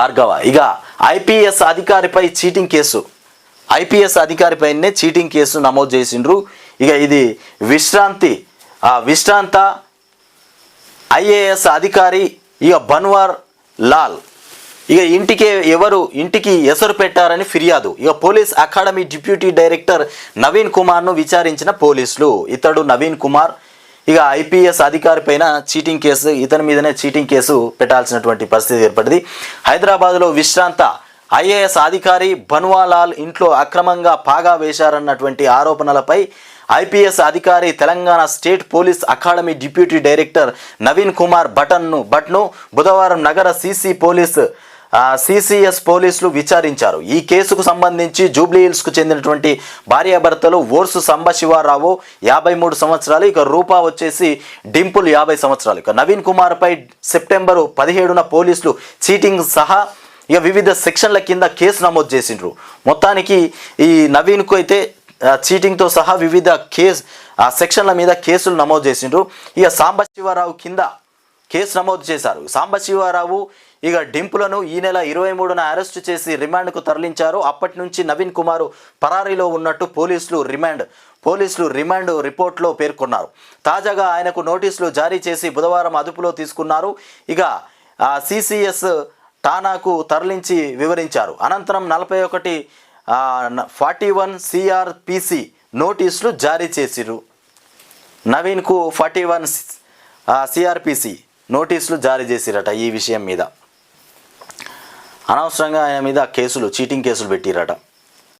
భార్గవ. ఇక ఐపీఎస్ అధికారిపై cheating case. IPS అధికారిపైనే చీటింగ్ కేసు నమోదు చేసిండ్రు. ఇక ఇది విశ్రాంతి విశ్రాంత ఐఏఎస్ అధికారి ఇక బన్వార్ లాల్. ఇక ఇంటికి ఎవరు ఇంటికి ఎసరు పెట్టారని ఫిర్యాదు. ఇక police academy deputy director Naveen కుమార్ను విచారించిన పోలీసులు. ఇతడు నవీన్ కుమార్ ఇక ఐపీఎస్ అధికారి పైన చీటింగ్ కేసు ఇతని మీదనే చీటింగ్ కేసు పెట్టాల్సినటువంటి పరిస్థితి ఏర్పడింది. హైదరాబాద్లో విశ్రాంత ఐఏఎస్ అధికారి బన్వాలాల్ ఇంట్లో అక్రమంగా పాగా వేశారన్నటువంటి ఆరోపణలపై ఐపీఎస్ అధికారి Telangana state police academy deputy director Naveen Kumar భటన్ను భట్ను బుధవారం నగర సీసీ పోలీస్ సిసిఎస్ పోలీసులు విచారించారు. ఈ కేసుకు సంబంధించి జూబ్లీహిల్స్కు చెందినటువంటి భార్యాభర్తలు ఓర్సు సంబశివారావు యాభై మూడు సంవత్సరాలు ఇక రూపా వచ్చేసి డింపుల్ యాభై సంవత్సరాలు. ఇక నవీన్ కుమార్పై సెప్టెంబరు పదిహేడున పోలీసులు చీటింగ్ సహా ఇక వివిధ సెక్షన్ల కింద కేసు నమోదు చేసిండ్రు. మొత్తానికి ఈ నవీన్కు అయితే చీటింగ్తో సహా వివిధ కేసు ఆ సెక్షన్ల మీద కేసులు నమోదు చేసిండ్రు. ఇక సాంబశివారావు కింద కేసు నమోదు చేశారు. సాంబశివారావు ఇక డింపులను ఈ నెల ఇరవై మూడున అరెస్టు చేసి రిమాండ్కు తరలించారు. అప్పటి నుంచి నవీన్ కుమార్ పరారీలో ఉన్నట్టు పోలీసులు రిమాండ్ పోలీసులు రిమాండ్ రిపోర్ట్లో పేర్కొన్నారు. తాజాగా ఆయనకు నోటీసులు జారీ చేసి బుధవారం అదుపులో తీసుకున్నారు. ఇక సిసిఎస్ టానాకు తరలించి వివరించారు. అనంతరం నలభై ఒకటి ఫార్టీ వన్ సిఆర్పిసి నోటీసులు జారీ చేసిరు. నవీన్కు ఫార్టీ వన్ సిఆర్పిసి నోటీసులు జారీ చేసిరట ఈ విషయం మీద. అనవసరంగా ఆయన మీద కేసులు చీటింగ్ కేసులు పెట్టిరట